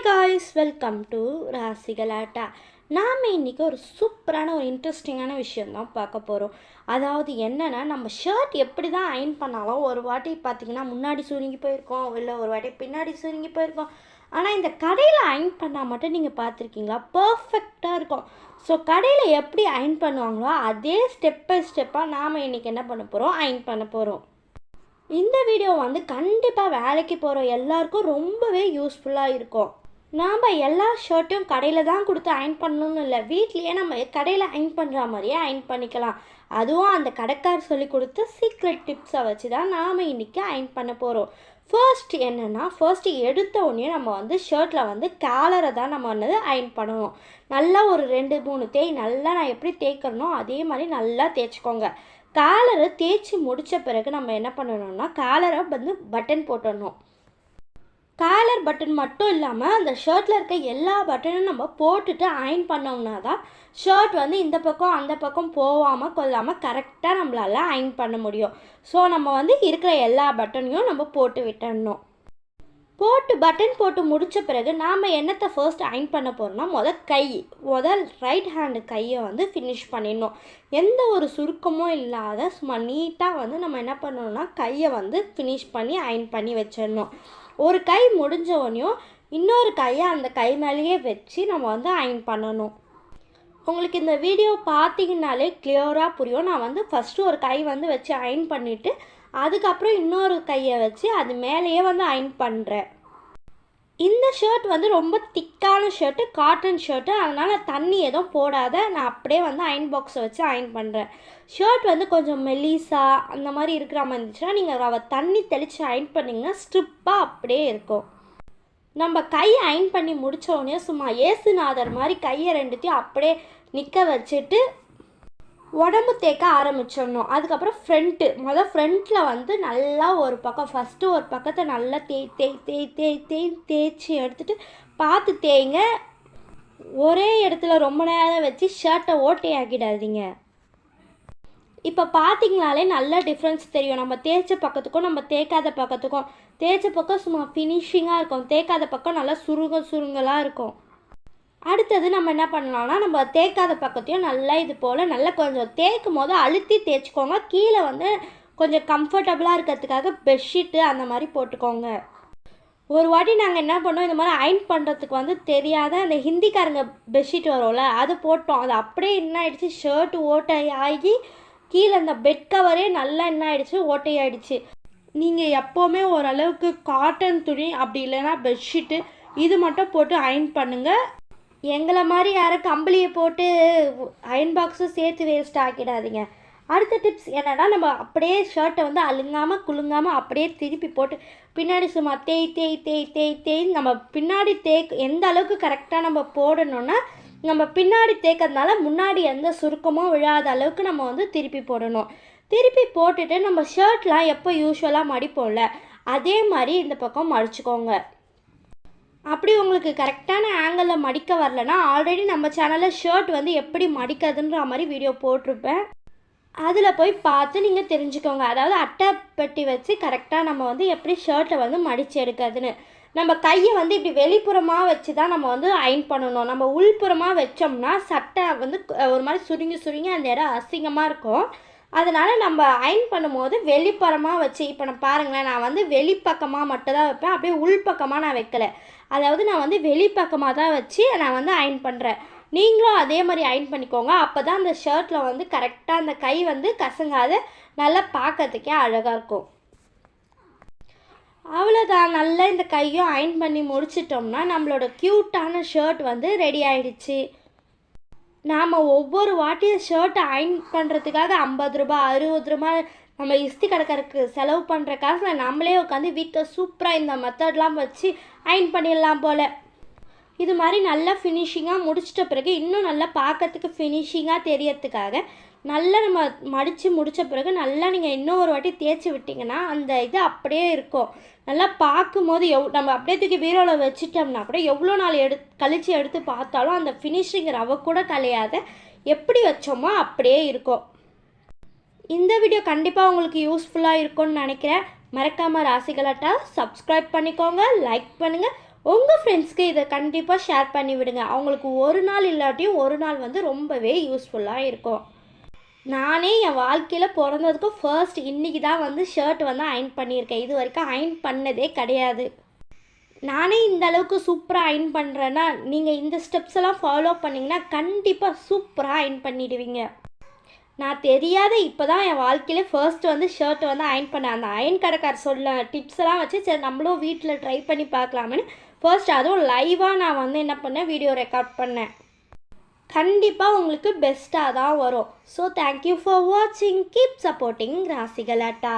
Hi guys welcome to Rasikalatta நாம் இன்றைக்கி ஒரு சூப்பரான ஒரு இன்ட்ரெஸ்டிங்கான விஷயம் தான் பார்க்க போகிறோம் அதாவது என்னென்னா நம்ம ஷர்ட் எப்படி தான் அயன் பண்ணாலும் ஒரு வாட்டி பார்த்திங்கன்னா முன்னாடி சுருங்கி போயிருக்கோம் இல்லை ஒரு வாட்டி பின்னாடி சுருங்கி போயிருக்கோம். ஆனால் இந்த கடையில் அயன் பண்ணால் மட்டும் நீங்கள் பார்த்துருக்கீங்களா? பர்ஃபெக்டாக இருக்கும். ஸோ கடையில் எப்படி அயன் பண்ணுவாங்களோ அதே ஸ்டெப் பை ஸ்டெப்பாக நாம் இன்றைக்கி என்ன பண்ண போகிறோம் அயன் பண்ண போகிறோம் இந்த வீடியோ வந்து கண்டிப்பாக வேலைக்கு போகிற எல்லாருக்கும் ரொம்பவே யூஸ்ஃபுல்லாக இருக்கும். நாம் எல்லா ஷர்ட்டும் கடையில் தான் கொடுத்து அயன் பண்ணணும்னு இல்லை. வீட்லேயே நம்ம கடையில் அயன் பண்ணுற மாதிரியே அயன் பண்ணிக்கலாம். அதுவும் அந்த கடைக்கார் சொல்லி கொடுத்த சீக்ரெட் டிப்ஸை வச்சு தான் நாம் இன்றைக்கி அயன் பண்ண போகிறோம் ஃபர்ஸ்ட் என்னென்னா ஃபர்ஸ்ட்டு எடுத்த உடனே நம்ம வந்து ஷர்ட்டில் வந்து காலரை தான் நம்ம வந்து அயன் பண்ணணும். நல்லா ஒரு ரெண்டு மூணு தேய் நல்லா நான் எப்படி தேய்க்கணும் அதே மாதிரி நல்லா தேய்ச்சிக்கோங்க. காலரை தேய்ச்சி முடித்த பிறகு நம்ம என்ன பண்ணணும்னா காலரை வந்து பட்டன் போட்டுடணும். காலர் பட்டன் மட்டும் இல்லாமல் அந்த ஷர்ட்டில் இருக்க எல்லா பட்டனும் நம்ம போட்டுட்டு அயன் பண்ணோம்னா தான் ஷர்ட் வந்து இந்த பக்கம் அந்த பக்கம் போகாமல் கொல்லாமல் கரெக்டாக நம்மளால் அயன் பண்ண முடியும். ஸோ நம்ம வந்து இருக்கிற எல்லா பட்டனையும் நம்ம போட்டு விட்டுடணும் போட்டு பட்டன் போட்டு முடித்த பிறகு நாம் என்னத்தை ஃபர்ஸ்ட் அயன் பண்ண போகிறோம்னா முதல் கை முதல் ரைட் ஹேண்டு கையை வந்து ஃபினிஷ் பண்ணிடணும். எந்த ஒரு சுருக்கமும் இல்லாத சும்மா நீட்டாக வந்து நம்ம என்ன பண்ணணும்னா கையை வந்து ஃபினிஷ் பண்ணி அயன் பண்ணி வச்சிடணும். ஒரு கை முடிஞ்ச உடனேயும் இன்னொரு கையை அந்த கை மேலேயே வச்சு நம்ம வந்து அயன் பண்ணணும். உங்களுக்கு இந்த வீடியோ பார்த்தீங்கனாலே கிளியராக புரியும். நான் வந்து ஃபஸ்ட்டு ஒரு கை வந்து வச்சு அயன் பண்ணிவிட்டு அதுக்கப்புறம் இன்னொரு கையை வச்சு அது மேலேயே வந்து அயன் பண்ணுறேன் இந்த ஷர்ட் வந்து ரொம்ப திக்கான ஷர்ட்டு காட்டன் ஷர்ட்டு அதனால் தண்ணி எதுவும் போடாத. நான் அப்படியே வந்து அயன் பாக்ஸை வச்சு அயன் பண்ணுறேன் ஷர்ட் வந்து கொஞ்சம் மெலிசா அந்த மாதிரி இருக்கிற மாதிரி இருந்துச்சுன்னா நீங்கள் அவ தண்ணி தெளித்து அயன் பண்ணிங்கன்னா ஸ்ட்ரிப்பாக அப்படியே இருக்கும். நம்ம கை அயன் பண்ணி முடித்த உடனே சும்மா ஏசுநாதர் மாதிரி கையை ரெண்டுத்தையும் அப்படியே நிற்க வச்சுட்டு உடம்பு தேய்க்க ஆரம்பிச்சிடணும். அதுக்கப்புறம் ஃப்ரண்ட்டு மொதல் ஃப்ரண்ட்டில் வந்து நல்லா ஒரு பக்கம் ஃபஸ்ட்டு ஒரு பக்கத்தை நல்லா தேய் தேய் தேய் தேய் தேய் தேய்ச்சி எடுத்துகிட்டு பார்த்து தேய்ங்க. ஒரே இடத்துல ரொம்ப நேரம் வச்சு ஷர்ட்டை ஓட்டையாக்கிடாதீங்க. இப்போ பார்த்தீங்கனாலே நல்ல டிஃப்ரென்ஸ் தெரியும். நம்ம தேய்ச்ச பக்கத்துக்கும் நம்ம தேய்க்காத பக்கத்துக்கும். தேய்ச்ச பக்கம் சும்மா ஃபினிஷிங்காக இருக்கும். தேய்க்காத பக்கம் நல்லா சுருங்க சுருங்கலாக இருக்கும். அடுத்தது நம்ம என்ன பண்ணலாம்னா நம்ம தேய்க்காத பக்கத்தையும் நல்லா இது போல் நல்லா கொஞ்சம் தேய்க்கும் போது அழுத்தி தேய்ச்சிக்கோங்க. கீழே வந்து கொஞ்சம் கம்ஃபர்டபுளாக இருக்கிறதுக்காக பெட்ஷீட்டு அந்த மாதிரி போட்டுக்கோங்க. ஒரு வாட்டி நாங்கள் என்ன பண்ணோம் இந்த மாதிரி அயன் பண்ணுறதுக்கு வந்து தெரியாத அந்த ஹிந்திக்காரங்க பெட்ஷீட் வரும்ல அது போட்டோம். அது அப்படியே என்ன ஆகிடுச்சு ஷர்ட் ஓட்டை ஆகி கீழே அந்த பெட் கவரே நல்லா என்ன ஆயிடுச்சு ஓட்டையாயிடுச்சு நீங்கள் எப்போவுமே ஓரளவுக்கு காட்டன் துணி அப்படி இல்லைன்னா பெட்ஷீட்டு இது மட்டும் போட்டு அயன் பண்ணுங்கள் எங்களை மாதிரி யாரும் கம்பளியை போட்டு அயன் பாக்ஸும் சேர்த்து வேஸ்ட் ஆக்கிடாதீங்க. அடுத்த டிப்ஸ் என்னென்னா நம்ம அப்படியே ஷர்ட்டை வந்து அழுங்காமல் குலுங்காமல் அப்படியே திருப்பி போட்டு பின்னாடி சும்மா தேய் தேய் தேய் தேய் தேய் நம்ம பின்னாடி தேக் எந்த அளவுக்கு கரெக்டாக நம்ம போடணும்னா நம்ம பின்னாடி தேய்க்கிறதுனால முன்னாடி எந்த சுருக்கமும் விழாத அளவுக்கு நம்ம வந்து திருப்பி போடணும். திருப்பி போட்டுட்டு நம்ம ஷர்ட்லாம் எப்போ யூஸ்வலாக மடிப்போம்ல அதே மாதிரி இந்த பக்கம் மடிச்சுக்கோங்க. அப்படி உங்களுக்கு கரெக்டான ஆங்கிளில் மடிக்க வரலனா ஆல்ரெடி நம்ம சேனலில் ஷர்ட் வந்து எப்படி மடிக்கிறதுன்ற மாதிரி வீடியோ போட்டிருப்பேன். அதில் போய் பார்த்து நீங்கள் தெரிஞ்சுக்கோங்க. அதாவது அட்டை பெட்டி வச்சு கரெக்டாக நம்ம வந்து எப்படி ஷர்ட்டை வந்து மடித்து எடுக்கிறதுன்னு. நம்ம கையை வந்து இப்படி வெளிப்புறமாக வச்சு தான் நம்ம வந்து அயன் பண்ணணும். நம்ம உள்புறமாக வச்சோம்னா சட்டை வந்து ஒரு மாதிரி சுருங்கி சுருங்கி அந்த இடம் அசிங்கமாக இருக்கும். அதனால் நம்ம அயன் பண்ணும்போது வெளிப்புறமாக வச்சு இப்போ நான் பாருங்களேன் நான் வந்து வெளிப்பக்கமாக மட்டும்தான் வைப்பேன் அப்படியே உள்பக்கமாக நான் வைக்கலை. அதாவது நான் வந்து வெளிப்பக்கமாக தான் வச்சு நான் வந்து அயன் பண்ணுறேன் நீங்களும் அதே மாதிரி அயன் பண்ணிக்கோங்க. அப்போ தான் அந்த ஷர்ட்டில் வந்து கரெக்டாக அந்த கை வந்து கசங்காத. நல்லா பார்க்கறதுக்கே அழகாக இருக்கும். அவ்வளோதான் நல்லா இந்த கையும் அயன் பண்ணி முடிச்சிட்டோம்னா நம்மளோட க்யூட்டான ஷர்ட் வந்து ரெடி ஆயிடுச்சு. நாம் ஒவ்வொரு வாட்டியும் ஷர்ட்டை அயன் பண்ணுறதுக்காக ஐம்பது ரூபா அறுபது ரூபா நம்ம இஸ்தி கடைக்காரருக்கு செலவு பண்ணுற காசில் நம்மளே உட்காந்து வீட்டில் சூப்பராக இந்த மெத்தட்லாம் வச்சு அயன் பண்ணிடலாம் போல். இது மாதிரி நல்லா ஃபினிஷிங்காக முடிச்சிட்ட பிறகு இன்னும் நல்லா பார்க்கறதுக்கு ஃபினிஷிங்காக தெரியறதுக்காக நல்லா நம்ம மடித்து முடித்த பிறகு நல்லா நீங்கள் இன்னும் ஒரு வாட்டி தேய்ச்சி விட்டிங்கன்னா அந்த இது அப்படியே இருக்கும். நல்லா பார்க்கும்போது எவ் நம்ம அப்படியே தூக்கி பீரோவில் வச்சுட்டோம்னா கூட எவ்வளோ நாள் எடு கழித்து எடுத்து பார்த்தாலும் அந்த ஃபினிஷிங் ரவ கூட கலையாத எப்படி வச்சோமோ அப்படியே இருக்கும். இந்த வீடியோ கண்டிப்பாக உங்களுக்கு யூஸ்ஃபுல்லாக இருக்கும்னு நினைக்கிறேன். மறக்காமல் ராசிகளாட்டா சப்ஸ்கிரைப் பண்ணிக்கோங்க லைக் பண்ணுங்கள் உங்கள் ஃப்ரெண்ட்ஸ்க்கு இதை கண்டிப்பாக ஷேர் பண்ணி விடுங்க. அவங்களுக்கு ஒரு நாள் இல்லாட்டியும் ஒரு நாள் வந்து ரொம்பவே யூஸ்ஃபுல்லாக இருக்கும். நானே என் வாழ்க்கையில் பிறந்ததுக்கு ஃபர்ஸ்ட் இன்றைக்கி தான் வந்து ஷர்ட் வந்து அயன் பண்ணியிருக்கேன். இது வரைக்கும் அயன் பண்ணதே கிடையாது. நானே இந்த அளவுக்கு சூப்பராக அயன் பண்ணுறேன்னா நீங்கள் இந்த ஸ்டெப்ஸ் எல்லாம் ஃபாலோ பண்ணிங்கன்னா கண்டிப்பாக சூப்பராக அயன் பண்ணிடுவீங்க. நான் தெரியாத இப்போ தான் என் வாழ்க்கையிலே ஃபர்ஸ்ட் வந்து ஷர்ட் வந்து அயன் பண்ணேன். அந்த அயன் கடைக்கார் சொல்ல டிப்ஸ் எல்லாம் வச்சு சரி நம்மளும் வீட்டில் ட்ரை பண்ணி பார்க்கலாமேன்னு ஃபர்ஸ்ட் அதுவும் லைவாக நான் வந்து என்ன பண்ணேன் வீடியோ ரெக்கார்ட் பண்ணேன். கண்டிப்பாக உங்களுக்கு பெஸ்ட்டாக தான் வரும். ஸோ தேங்க்யூ ஃபார் வாட்சிங் கீப் சப்போர்ட்டிங் ராசிகலாட்டா